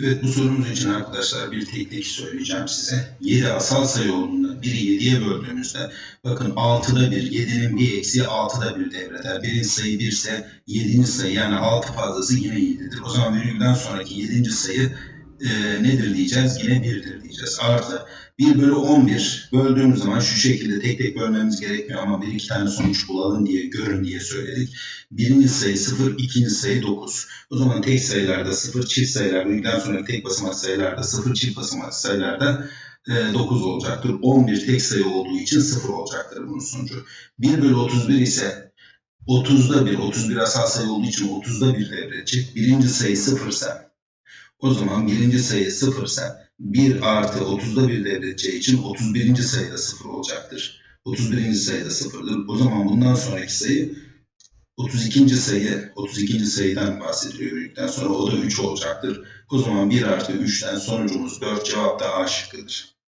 Evet bu sorumuz için arkadaşlar bir teknik söyleyeceğim size. 7 asal sayı olduğunda biri 7'ye böldüğümüzde bakın 6'da 1, 7'nin bir eksiği 6'da 1 devreder. Birinci sayı 1 ise 7. sayı yani 6 fazlası yine 7'dir. O zaman virgülden sonraki 7. sayı e, nedir diyeceğiz? Yine 1'dir diyeceğiz. Artı 1 bölü 11 böldüğümüz zaman şu şekilde tek tek bölmemiz gerekmiyor ama bir iki tane sonuç bulalım diye görün diye söyledik. Birinci sayı 0, ikinci sayı 9. O zaman tek sayılarda 0, çift sayılarda, virgülden sonra tek basamak sayılarda 0, çift basamak sayılarda e, 9 olacaktır. 11 tek sayı olduğu için 0 olacaktır bunun sonucu. 1 bölü 31 ise 30'da 1, 31 asal sayı olduğu için 30'da 1 devredecek. Birinci sayı 0 ise o zaman birinci sayı 0 ise 1 artı 30'da 1 devredeceği için 31. sayıda 0 olacaktır. 31. sayıda 0'dır. O zaman bundan sonraki sayı 32. sayı, 32. sayıdan bahsediliyor büyükten sonra o da 3 olacaktır. O zaman 1 artı 3'ten sonucumuz 4 cevap da A şıkkıdır.